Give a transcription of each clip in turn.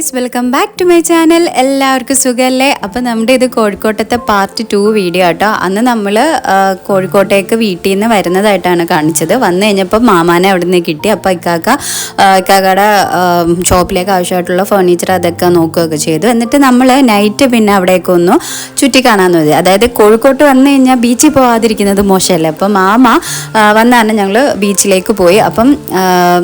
Guys welcome back to my channel എല്ലാവർക്കും സുഖമല്ലേ അപ്പോൾ നമ്മുടെ ഇത് കോഴിക്കോട്ടത്തെ പാർട്ട് ടു വീഡിയോ കേട്ടോ അന്ന് നമ്മൾ കോഴിക്കോട്ടേക്ക് വീട്ടിൽ നിന്ന് വരുന്നതായിട്ടാണ് കാണിച്ചത്. വന്നു കഴിഞ്ഞപ്പോൾ മാമാനെ അവിടെ നിന്ന് കിട്ടി. അപ്പോൾ ഇക്കാക്ക ഇക്കാക്കയുടെ ഷോപ്പിലേക്ക് ആവശ്യമായിട്ടുള്ള ഫർണിച്ചർ അതൊക്കെ നോക്കുകയൊക്കെ ചെയ്തു. എന്നിട്ട് നമ്മൾ നൈറ്റ് പിന്നെ അവിടേക്ക് ഒന്ന് ചുറ്റി കാണാൻ മതി അതായത് കോഴിക്കോട്ട് വന്നു കഴിഞ്ഞാൽ ബീച്ചിൽ പോകാതിരിക്കുന്നത് മോശമല്ലേ? അപ്പം മാമ വന്നാണ് ഞങ്ങൾ ബീച്ചിലേക്ക് പോയി. അപ്പം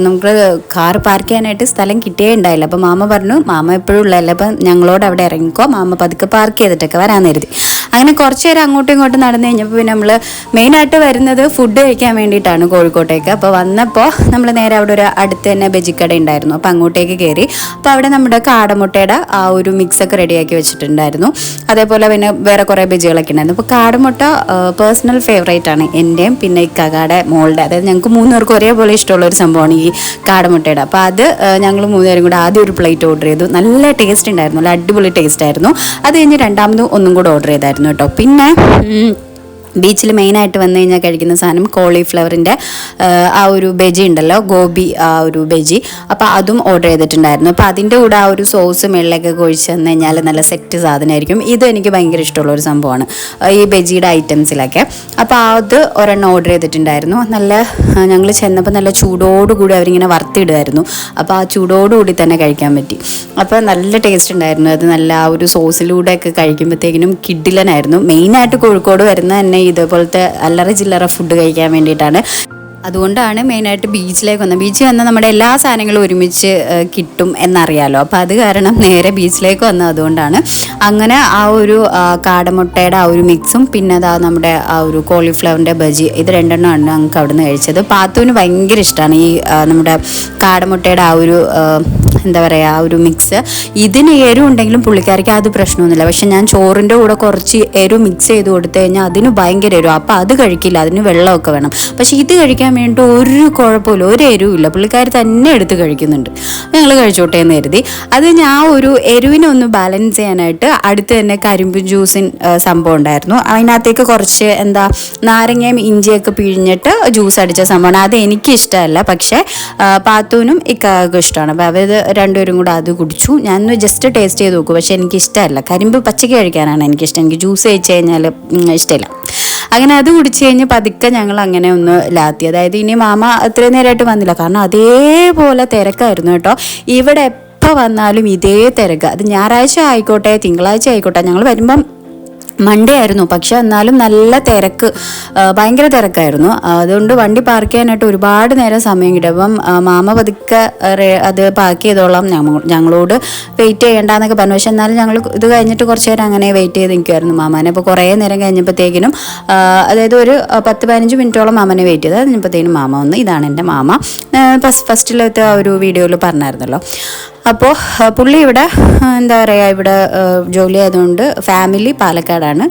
നമുക്ക് കാർ പാർക്ക് ചെയ്യാനായിട്ട് സ്ഥലം കിട്ടിയേ ഉണ്ടായില്ല. അപ്പം മാമ പറഞ്ഞു മാമ എപ്പോഴും ഉള്ളതല്ലേ അപ്പം ഞങ്ങളോട് അവിടെ ഇറങ്ങിക്കോ. മാമ പതുക്കെ പാർക്ക് ചെയ്തിട്ടൊക്കെ വരാൻ കരുതി. അങ്ങനെ കുറച്ച് നേരം അങ്ങോട്ടും ഇങ്ങോട്ടും നടന്നു കഴിഞ്ഞപ്പോൾ പിന്നെ നമ്മൾ മെയിനായിട്ട് വരുന്നത് ഫുഡ് കഴിക്കാൻ വേണ്ടിയിട്ടാണ് കോഴിക്കോട്ടേക്ക്. അപ്പോൾ വന്നപ്പോൾ നമ്മൾ നേരെ അവിടെ ഒരു അടുത്ത് തന്നെ ബജിക്കട ഉണ്ടായിരുന്നു. അപ്പോൾ അങ്ങോട്ടേക്ക് കയറി അപ്പോൾ അവിടെ നമ്മുടെ കാടമുട്ടയുടെ ആ ഒരു മിക്സൊക്കെ റെഡിയാക്കി വെച്ചിട്ടുണ്ടായിരുന്നു. അതേപോലെ പിന്നെ വേറെ കുറേ ബജികളൊക്കെ ഉണ്ടായിരുന്നു. അപ്പോൾ കാടമുട്ട പേഴ്സണൽ ഫേവറേറ്റ് ആണ് എന്റെയും പിന്നെ ഈ കകാടെ മോളുടെ. അതായത് ഞങ്ങൾക്ക് മൂന്നുപേർക്ക് ഒരേപോലെ ഇഷ്ടമുള്ള ഒരു സംഭവമാണ് ഈ കാടമുട്ടയുടെ. അപ്പോൾ അത് ഞങ്ങൾ മൂന്നുപേരും കൂടെ ആദ്യം ഒരു പ്ലേറ്റ് ഓർഡർ ചെയ്തു. നല്ല ടേസ്റ്റ് ഉണ്ടായിരുന്നു. നല്ല അടിപൊളി ടേസ്റ്റ് ആയിരുന്നു. അത് കഴിഞ്ഞ് രണ്ടാമതും ഒന്നും കൂടെ ഓർഡർ ചെയ്തായിരുന്നു. കേട്ടോ. പിന്നെ ബീച്ചിൽ മെയിനായിട്ട് വന്നു കഴിഞ്ഞാൽ കഴിക്കുന്ന സാധനം കോളിഫ്ലവറിന്റെ ആ ഒരു ബജി ഉണ്ടല്ലോ ഗോബി ആ ഒരു ബജി. അപ്പോൾ അതും ഓർഡർ ചെയ്തിട്ടുണ്ടായിരുന്നു. അപ്പോൾ അതിന്റെ കൂടെ ആ ഒരു സോസ് മെള്ളൊക്കെ ഒഴിച്ച് തന്നു കഴിഞ്ഞാൽ നല്ല സെറ്റ് സാധനമായിരിക്കും. ഇതും എനിക്ക് ഭയങ്കര ഇഷ്ടമുള്ള ഒരു സംഭവമാണ്. ഈ ബജിയുടെ ഐറ്റംസിലൊക്കെ. അപ്പോൾ അത് ഒരെണ്ണം ഓർഡർ ചെയ്തിട്ടുണ്ടായിരുന്നു. നല്ല ഞങ്ങൾ ചെന്നപ്പോൾ നല്ല ചൂടോടുകൂടി അവരിങ്ങനെ വറുത്തിടുമായിരുന്നു. അപ്പോൾ ആ ചൂടോടുകൂടി തന്നെ കഴിക്കാൻ പറ്റി. അപ്പോൾ നല്ല ടേസ്റ്റ് ഉണ്ടായിരുന്നു. അത് നല്ല ആ ഒരു സോസിലൂടെ ഒക്കെ കഴിക്കുമ്പോഴത്തേക്കിനും കിഡിലനായിരുന്നു. മെയിനായിട്ട് കോഴിക്കോട് വരുന്ന തന്നെ ഇതേപോലത്തെ അല്ലറ ചില്ലറ ഫുഡ് കഴിക്കാൻ വേണ്ടിയിട്ടാണ്. അതുകൊണ്ടാണ് മെയിനായിട്ട് ബീച്ചിലേക്ക് വന്നത്. ബീച്ചിൽ വന്നാൽ നമ്മുടെ എല്ലാ സാധനങ്ങളും ഒരുമിച്ച് കിട്ടും എന്നറിയാലോ. അപ്പോൾ അത് കാരണം നേരെ ബീച്ചിലേക്ക് വന്നത് അതുകൊണ്ടാണ്. അങ്ങനെ ആ ഒരു കാടമുട്ടയുടെ ആ ഒരു മിക്സും പിന്നെ അതാ നമ്മുടെ ആ ഒരു കോളിഫ്ലവറിന്റെ ബജി ഇത് രണ്ടെണ്ണമാണ് ഞങ്ങൾക്ക് അവിടെ നിന്ന് കഴിച്ചത്. പാത്തുവിന് ഭയങ്കര ഇഷ്ടമാണ് ഈ നമ്മുടെ കാടമുട്ടയുടെ ആ ഒരു എന്താ പറയുക ആ ഒരു മിക്സ് ഇതിന് എരിവ് ഉണ്ടെങ്കിലും പുള്ളിക്കാരിക്ക് അത് പ്രശ്നമൊന്നുമില്ല പക്ഷെ ഞാൻ ചോറിന്റെ കൂടെ കുറച്ച് എരിവ് മിക്സ് ചെയ്ത് കൊടുത്തു കഴിഞ്ഞാൽ അതിന് ഭയങ്കര എരിവ് അപ്പോൾ അത് കഴിക്കില്ല അതിന് വെള്ളമൊക്കെ വേണം. പക്ഷേ ഇത് കഴിക്കാൻ വേണ്ടി ഒരു കുഴപ്പമില്ല ഒരു എരിവില്ല. പുള്ളിക്കാരി തന്നെ എടുത്ത് കഴിക്കുന്നുണ്ട്. ഞങ്ങൾ കഴിച്ചോട്ടെ എന്ന് കരുതി. അത് ഞാൻ ഒരു എരിവിനെ ഒന്ന് ബാലൻസ് ചെയ്യാനായിട്ട് അടുത്ത് തന്നെ കരിമ്പും ജ്യൂസിൻ സംഭവം ഉണ്ടായിരുന്നു. അതിനകത്തേക്ക് കുറച്ച് എന്താ നാരങ്ങയും ഇഞ്ചിയൊക്കെ പിഴിഞ്ഞിട്ട് ജ്യൂസ് അടിച്ച സംഭവമാണ്. അത് എനിക്ക് ഇഷ്ടമല്ല പക്ഷേ പാത്തൂനും ഇക്കാക്കും ഇഷ്ടമാണ്. അപ്പോൾ അവർ രണ്ടുപേരും കൂടെ അത് കുടിച്ചു. ഞാനൊന്ന് ജസ്റ്റ് ടേസ്റ്റ് ചെയ്ത് നോക്കും. പക്ഷേ എനിക്ക് ഇഷ്ടമല്ല കരിമ്പ് പച്ചക്ക് കഴിക്കാനാണ് എനിക്കിഷ്ടം. എനിക്ക് ജ്യൂസ് കഴിച്ച് കഴിഞ്ഞാൽ ഇഷ്ടമില്ല. അങ്ങനെ അത് കുടിച്ച് കഴിഞ്ഞ് പതുക്കെ ഞങ്ങൾ അങ്ങനെ ഒന്ന് ലാത്തി. അതായത് ഇനി മാമ അത്രയും നേരമായിട്ട് വന്നില്ല. കാരണം അതേപോലെ തിരക്കായിരുന്നു കേട്ടോ. ഇവിടെ എപ്പോൾ വന്നാലും ഇതേ തിരക്ക്. അത് ഞായറാഴ്ച ആയിക്കോട്ടെ തിങ്കളാഴ്ച ആയിക്കോട്ടെ ഞങ്ങൾ വരുമ്പം മൺഡേ ആയിരുന്നു പക്ഷെ എന്നാലും നല്ല തിരക്ക് ഭയങ്കര തിരക്കായിരുന്നു. അതുകൊണ്ട് വണ്ടി പാർക്ക് ചെയ്യാനായിട്ട് ഒരുപാട് നേരം സമയം കിട്ടും. അപ്പം മാമ പതുക്കെ അത് പാർക്ക് ചെയ്തോളാം. ഞങ്ങളോട് വെയിറ്റ് ചെയ്യേണ്ടെന്നൊക്കെ പറഞ്ഞു. പക്ഷെ എന്നാലും ഞങ്ങൾ ഇത് കഴിഞ്ഞിട്ട് കുറച്ച് നേരം അങ്ങനെ വെയിറ്റ് ചെയ്ത് നിൽക്കുമായിരുന്നു മാമാനെ. അപ്പോൾ കുറേ നേരം കഴിഞ്ഞപ്പോഴത്തേക്കിനും അതായത് ഒരു പത്ത് പതിനഞ്ച് മിനിറ്റോളം മാമനെ വെയിറ്റ് ചെയ്ത് കഴിഞ്ഞപ്പോഴത്തേനും മാമ വന്ന്. ഇതാണ് എന്റെ മാമ. ഫസ്റ്റ് ഫസ്റ്റിലത്തെ ആ ഒരു വീഡിയോയിൽ പറഞ്ഞായിരുന്നല്ലോ. അപ്പോൾ പുള്ളി ഇവിടെ എന്താ പറയുക ഇവിടെ ജോലി ആയതുകൊണ്ട് ഫാമിലി പാലക്കാടാണ്.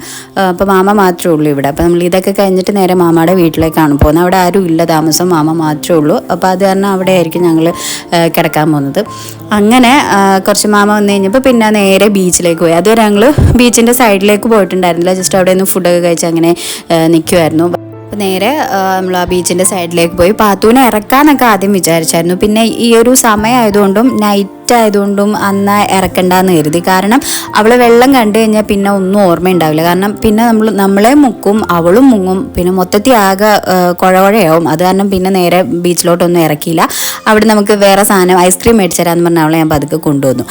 അപ്പോൾ മാമ മാത്രമേ ഉള്ളൂ ഇവിടെ. അപ്പോൾ നമ്മൾ ഇതൊക്കെ കഴിഞ്ഞിട്ട് നേരെ മാമയുടെ വീട്ടിലേക്കാണ് പോകുന്നത്. അവിടെ ആരും ഇല്ല താമസം മാമ മാത്രമേ ഉള്ളൂ. അപ്പോൾ അത് കാരണം അവിടെ ആയിരിക്കും ഞങ്ങൾ കിടക്കാൻ പോകുന്നത്. അങ്ങനെ കുറച്ച് മാമ വന്നു കഴിഞ്ഞപ്പോൾ പിന്നെ നേരെ ബീച്ചിലേക്ക് പോയി. അതുവരെ ഞങ്ങൾ ബീച്ചിന്റെ സൈഡിലേക്ക് പോയിട്ടുണ്ടായിരുന്നില്ല. ജസ്റ്റ് അവിടെ നിന്ന് ഫുഡൊക്കെ കഴിച്ച് അങ്ങനെ നിൽക്കുമായിരുന്നു അപ്പോൾ നേരെ നമ്മൾ ആ ബീച്ചിന്റെ സൈഡിലേക്ക് പോയി. പാത്തൂനെ ഇറക്കാനൊക്കെ ആദ്യം വിചാരിച്ചായിരുന്നു. പിന്നെ ഈ ഒരു സമയമായതുകൊണ്ടും നൈറ്റ് ആയതുകൊണ്ടും അന്ന് ഇറക്കണ്ടെന്ന് കരുതി. കാരണം അവളെ വെള്ളം കണ്ടു കഴിഞ്ഞാൽ പിന്നെ ഒന്നും ഓർമ്മയുണ്ടാവില്ല. കാരണം പിന്നെ നമ്മൾ നമ്മളെ മുക്കും അവളും മുങ്ങും. പിന്നെ മൊത്തത്തിൽ ആകെ കുഴവഴയാവും അത് കാരണം പിന്നെ നേരെ ബീച്ചിലോട്ടൊന്നും ഇറക്കിയില്ല. അവിടെ നമുക്ക് വേറെ സാധനം ഐസ്ക്രീം മേടിച്ചു തരാമെന്ന് പറഞ്ഞാൽ അവളെ ഞാൻ പതുക്കെ കൊണ്ടുവന്നു.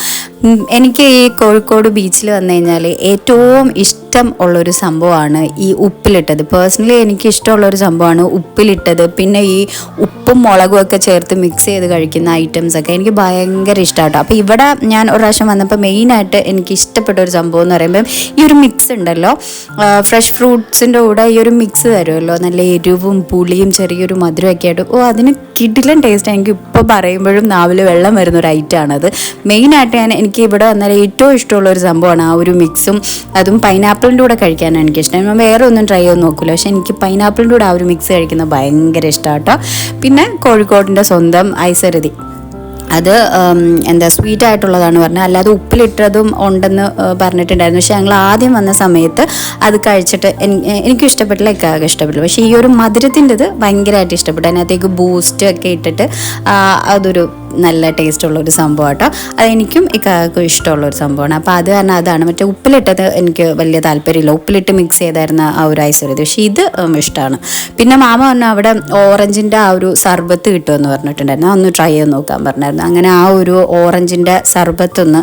എനിക്ക് ഈ കോഴിക്കോട് ബീച്ചിൽ വന്നു കഴിഞ്ഞാൽ ഏറ്റവും ഇഷ്ടം ഉള്ളൊരു സംഭവമാണ് ഈ ഉപ്പിലിട്ടത്. പേഴ്സണലി എനിക്ക് ഇഷ്ടമുള്ള ഒരു സംഭവമാണ് ഉപ്പിലിട്ടത്. പിന്നെ ഈ ഉപ്പും മുളകും ഒക്കെ ചേർത്ത് മിക്സ് ചെയ്ത് കഴിക്കുന്ന ഐറ്റംസ് ഒക്കെ എനിക്ക് ഭയങ്കര ഇഷ്ടമാട്ടോ അപ്പോൾ ഇവിടെ ഞാൻ ഒരു പ്രാവശ്യം വന്നപ്പോൾ മെയിനായിട്ട് എനിക്ക് ഇഷ്ടപ്പെട്ട ഒരു സംഭവം എന്ന് പറയുമ്പോൾ ഈ ഒരു മിക്സ് ഉണ്ടല്ലോ. ഫ്രഷ് ഫ്രൂട്ട്സിന്റെ കൂടെ ഈ ഒരു മിക്സ് തരുമല്ലോ നല്ല എരിവും പുളിയും ചെറിയൊരു മധുരമൊക്കെ ആയിട്ട്. ഓ അതിന് കിടിലൻ ടേസ്റ്റ് എനിക്ക് ഇപ്പോൾ പറയുമ്പോഴും നാവിൽ വെള്ളം വരുന്ന ഒരു ഐറ്റമാണത് മെയിനായിട്ട് ഞാൻ എനിക്ക് ഇവിടെ വന്നാൽ ഏറ്റവും ഇഷ്ടമുള്ള ഒരു സംഭവമാണ് ആ ഒരു മിക്സും അതും പൈനാപ്പിളിന്റെ കൂടെ കഴിക്കാനാണ് എനിക്കിഷ്ടം ഞാൻ വേറെ ഒന്നും ട്രൈ ചെയ്ത് നോക്കില്ല പക്ഷേ എനിക്ക് പൈനാപ്പിളിന്റെ കൂടെ ആ ഒരു മിക്സ് കഴിക്കുന്നത് ഭയങ്കര ഇഷ്ടമാണ് കേട്ടോ പിന്നെ കോഴിക്കോടിന്റെ സ്വന്തം ഐസരതി. അത് എന്താ സ്വീറ്റ് ആയിട്ടുള്ളതാണ് പറഞ്ഞത്. അല്ലാതെ ഉപ്പിലിട്ടതും ഉണ്ടെന്ന് പറഞ്ഞിട്ടുണ്ടായിരുന്നു. പക്ഷെ ഞങ്ങൾ ആദ്യം വന്ന സമയത്ത് അത് കഴിച്ചിട്ട് എനിക്ക് എനിക്കും ഇഷ്ടപ്പെട്ടില്ല ഇക്കാകെ ഇഷ്ടപ്പെട്ടില്ല. പക്ഷേ ഈ ഒരു മധുരത്തിന്റെത് ഭയങ്കരമായിട്ട് ഇഷ്ടപ്പെട്ടു. അതിനകത്തേക്ക് ബൂസ്റ്റ് ഒക്കെ ഇട്ടിട്ട് അതൊരു നല്ല ടേസ്റ്റ് ഉള്ള ഒരു സംഭവം കേട്ടോ അതെനിക്കും ഇക്കാക്കും ഇഷ്ടമുള്ള ഒരു സംഭവമാണ്. അപ്പോൾ അത് കാരണം അതാണ്. മറ്റേ ഉപ്പിലിട്ടത് എനിക്ക് വലിയ താല്പര്യമില്ല. ഉപ്പിലിട്ട് മിക്സ് ചെയ്തായിരുന്ന ആ ഒരു ഐസ് ഇത്. പക്ഷേ ഇത് ഇഷ്ടമാണ് പിന്നെ മാമ പറഞ്ഞു അവിടെ ഓറഞ്ചിന്റെ ആ ഒരു സർബത്ത് കിട്ടുമെന്ന് പറഞ്ഞിട്ടുണ്ടായിരുന്നു. ഒന്ന് ട്രൈ ചെയ്ത് നോക്കാൻ പറഞ്ഞായിരുന്നു. അങ്ങനെ ആ ഒരു ഓറഞ്ചിന്റെ സർബത്തൊന്ന്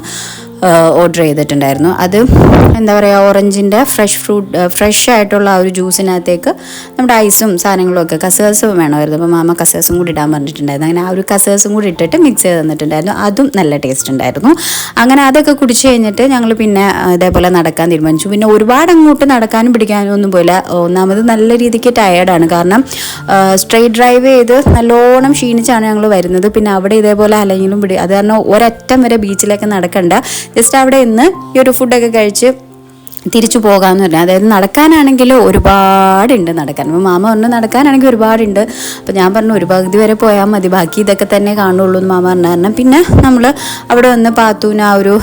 ഓർഡർ ചെയ്തിട്ടുണ്ടായിരുന്നു. അത് എന്താ പറയുക ഓറഞ്ചിന്റെ ഫ്രഷ് ഫ്രൂട്ട് ഫ്രഷ് ആയിട്ടുള്ള ആ ഒരു ജ്യൂസിനകത്തേക്ക് നമ്മുടെ ഐസും സാധനങ്ങളും ഒക്കെ കസേഴ്സും വേണമായിരുന്നു. അപ്പോൾ മാമ കസേഴ്സും കൂടി ഇടാൻ പറഞ്ഞിട്ടുണ്ടായിരുന്നു. അങ്ങനെ ആ ഒരു കസേഴ്സും കൂടി ഇട്ടിട്ട് മിക്സ് ചെയ്ത് തന്നിട്ടുണ്ടായിരുന്നു. അതും നല്ല ടേസ്റ്റ് ഉണ്ടായിരുന്നു. അങ്ങനെ അതൊക്കെ കുടിച്ച് കഴിഞ്ഞിട്ട് ഞങ്ങൾ പിന്നെ ഇതേപോലെ നടക്കാൻ തീരുമാനിച്ചു. പിന്നെ ഒരുപാട് അങ്ങോട്ട് നടക്കാനും പിടിക്കാനും ഒന്നും പോയില്ല. ഒന്നാമത് നല്ല രീതിക്ക് ടയേർഡാണ് കാരണം സ്ട്രെയിറ്റ് ഡ്രൈവ് ചെയ്ത് നല്ലോണം ക്ഷീണിച്ചാണ് ഞങ്ങൾ വരുന്നത്. പിന്നെ അവിടെ ഇതേപോലെ അല്ലെങ്കിലും പിടി അത് കാരണം ഒരറ്റം വരെ ബീച്ചിലേക്ക് നടക്കണ്ട. ജസ്റ്റ് അവിടെ ഇന്ന് ഈ ഒരു ഫുഡൊക്കെ കഴിച്ച് തിരിച്ചു പോകാമെന്ന് പറഞ്ഞു. അതായത് നടക്കാനാണെങ്കിൽ ഒരുപാടുണ്ട് നടക്കാൻ. അപ്പോൾ മാമ പറഞ്ഞു നടക്കാനാണെങ്കിൽ ഒരുപാടുണ്ട്. അപ്പോൾ ഞാൻ പറഞ്ഞു ഒരു പകുതി വരെ പോയാൽ മതി. ബാക്കി ഇതൊക്കെ തന്നെ കാണുള്ളൂ എന്ന് മാമ പറഞ്ഞു. കാരണം പിന്നെ നമ്മൾ അവിടെ വന്ന് പാത്തൂന് ആ ഒരു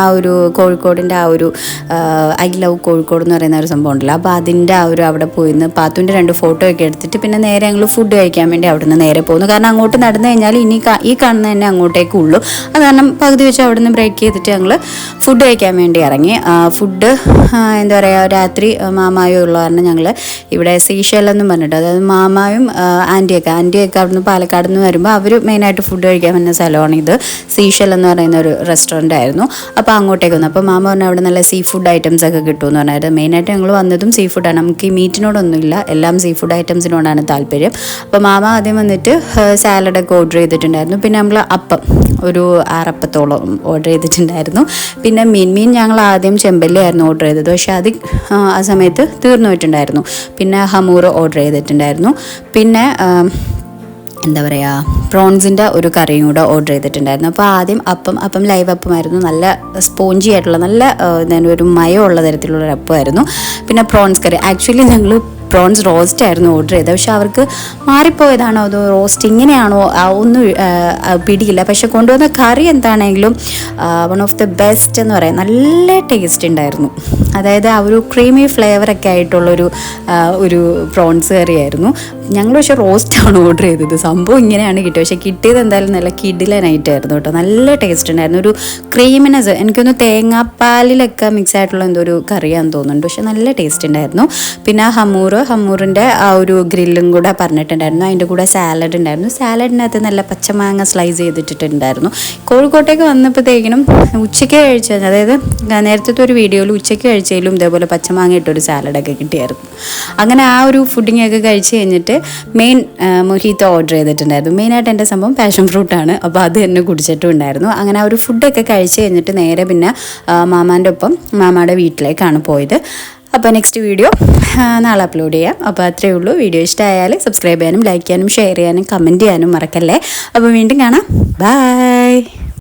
ആ ഒരു കോഴിക്കോടിന്റെ ആ ഒരു ഐ ലവ് കോഴിക്കോട് എന്ന് പറയുന്ന ഒരു സംഭവം ഉണ്ടല്ലോ. അപ്പോൾ അതിന്റെ ആ ഒരു അവിടെ പോയി നിന്ന് പാത്തുവിന്റെ രണ്ട് ഫോട്ടോ ഒക്കെ എടുത്തിട്ട് പിന്നെ നേരെ ഞങ്ങൾ ഫുഡ് കഴിക്കാൻ വേണ്ടി അവിടെ നിന്ന് നേരെ പോകുന്നു കാരണം അങ്ങോട്ട് നടന്നു കഴിഞ്ഞാൽ ഇനി ഈ കാണുന്ന തന്നെ അങ്ങോട്ടേക്ക് ഉള്ളൂ. അത് കാരണം പകുതി വെച്ച് അവിടെ നിന്ന് ബ്രേക്ക് ചെയ്തിട്ട് ഞങ്ങൾ ഫുഡ് കഴിക്കാൻ വേണ്ടി ഇറങ്ങി. ഫുഡ് എന്താ പറയുക രാത്രി മാമായും ഉള്ള കാരണം ഞങ്ങൾ ഇവിടെ സീഷൽ എന്ന് പറഞ്ഞിട്ട് അതായത് മാമായും ആന്റിയൊക്കെ ആന്റിയൊക്കെ അവിടുന്ന് പാലക്കാട് നിന്ന് വരുമ്പോൾ അവർ മെയിനായിട്ട് ഫുഡ് കഴിക്കാൻ പറ്റുന്ന സ്ഥലമാണ് ഇത്. സീഷൽ എന്ന് പറയുന്ന ഒരു റെസ്റ്റോറന്റ് ആയിരുന്നു. അപ്പോൾ അങ്ങോട്ടേക്ക് വന്നു. അപ്പോൾ മാമ പറഞ്ഞു അവിടെ നല്ല സീ ഫുഡ് ഐറ്റംസ് ഒക്കെ കിട്ടുമെന്ന് പറഞ്ഞായിരുന്നു മെയിനായിട്ട് ഞങ്ങൾ വന്നതും സീ ഫുഡാണ് നമുക്ക് ഈ മീറ്റിനോടൊന്നുമില്ല. എല്ലാം സീ ഫുഡ് ഐറ്റംസിനോടാണ് താല്പര്യം. അപ്പോൾ മാമ ആദ്യം വന്നിട്ട് സാലഡൊക്കെ ഓർഡർ ചെയ്തിട്ടുണ്ടായിരുന്നു. പിന്നെ നമ്മൾ അപ്പം ഒരു ആറപ്പത്തോളം ഓർഡർ ചെയ്തിട്ടുണ്ടായിരുന്നു. പിന്നെ മീൻ മീൻ ഞങ്ങൾ ആദ്യം ചെമ്പല്ലിയായിരുന്നു ഓർഡർ ചെയ്തത്. പക്ഷേ അത് ആ, സമയത്ത് തീർന്നു പോയിട്ടുണ്ടായിരുന്നു. പിന്നെ ഹമൂർ ഓർഡർ ചെയ്തിട്ടുണ്ടായിരുന്നു. പിന്നെ എന്താ പറയുക പ്രോൺസിന്റെ ഒരു കറിയും കൂടെ ഓർഡർ ചെയ്തിട്ടുണ്ടായിരുന്നു. അപ്പോൾ ആദ്യം അപ്പം അപ്പം ലൈവ് അപ്പമായിരുന്നു. നല്ല സ്പോഞ്ചി ആയിട്ടുള്ള നല്ല ഒരു മയമുള്ള തരത്തിലുള്ള ഒരു അപ്പമായിരുന്നു. പിന്നെ പ്രോൺസ് കറി. ആക്ച്വലി ഞങ്ങൾ പ്രോൺസ് റോസ്റ്റ് ആയിരുന്നു ഓർഡർ ചെയ്തത്. പക്ഷെ അവർക്ക് മാറിപ്പോയതാണോ അതോ റോസ്റ്റ് ഇങ്ങനെയാണോ ഒന്നും പിടിയില്ല. പക്ഷെ കൊണ്ടുവന്ന കറി എന്താണെങ്കിലും വൺ ഓഫ് ദ ബെസ്റ്റ് എന്ന് പറയാം. നല്ല ടേസ്റ്റ് ഉണ്ടായിരുന്നു. അതായത് ആ ഒരു ക്രീമി ഫ്ലേവറൊക്കെ ആയിട്ടുള്ളൊരു ഒരു പ്രോൺസ് കറിയായിരുന്നു. ഞങ്ങൾ പക്ഷെ റോസ്റ്റാണ് ഓർഡർ ചെയ്തത്. സംഭവം ഇങ്ങനെയാണ് കിട്ടിയത്. പക്ഷെ കിട്ടിയത് എന്തായാലും നല്ല കിടിലനായിട്ടായിരുന്നു കേട്ടോ. നല്ല ടേസ്റ്റ് ഉണ്ടായിരുന്നു. ഒരു ക്രീമിനെസ് എനിക്കൊന്ന് തേങ്ങാപ്പാലിലൊക്കെ മിക്സ് ആയിട്ടുള്ള എന്തോ ഒരു കറിയാന്ന് തോന്നുന്നുണ്ട്. പക്ഷെ നല്ല ടേസ്റ്റ് ഉണ്ടായിരുന്നു. പിന്നെ ഹമ്മൂർ ഹമ്മൂറിന്റെ ആ ഒരു ഗ്രില്ലും കൂടെ പറഞ്ഞിട്ടുണ്ടായിരുന്നു. അതിന്റെ കൂടെ സാലഡ് ഉണ്ടായിരുന്നു. സാലഡിനകത്ത് നല്ല പച്ചമാങ്ങ സ്ലൈസ് ചെയ്തിട്ടുണ്ടായിരുന്നു കോഴിക്കോട്ടേക്ക് വന്നപ്പോഴത്തേക്കിനും ഉച്ചയ്ക്ക് കഴിച്ച അതായത് നേരത്തെ ഒരു വീഡിയോയിൽ ഉച്ചയ്ക്ക് കഴിച്ചതിലും ഇതേപോലെ പച്ചമാങ്ങ ഇട്ടൊരു സാലഡൊക്കെ കിട്ടിയായിരുന്നു. അങ്ങനെ ആ ഒരു ഫുഡിങ്ങൊക്കെ കഴിച്ച് കഴിഞ്ഞിട്ട് മെയിൻ മൊഹീത്ത ഓർഡർ ചെയ്തിട്ടുണ്ടായിരുന്നു. മെയിനായിട്ട് എന്റെ സംഭവം പാഷൻ ഫ്രൂട്ടാണ് അപ്പോൾ അത് തന്നെ കുടിച്ചിട്ടും ഉണ്ടായിരുന്നു. അങ്ങനെ ഒരു ഫുഡൊക്കെ കഴിച്ച് കഴിഞ്ഞിട്ട് നേരെ പിന്നെ മാമാന്റെ ഒപ്പം മാമാടെ വീട്ടിലേക്കാണ് പോയത്. അപ്പോൾ നെക്സ്റ്റ് വീഡിയോ നാളെ അപ്ലോഡ് ചെയ്യാം. അപ്പോൾ അത്രയേ ഉള്ളൂ. വീഡിയോ ഇഷ്ടമായാൽ സബ്സ്ക്രൈബ് ചെയ്യാനും ലൈക്ക് ചെയ്യാനും ഷെയർ ചെയ്യാനും കമന്റ് ചെയ്യാനും മറക്കല്ലേ. അപ്പോൾ വീണ്ടും കാണാം. ബൈ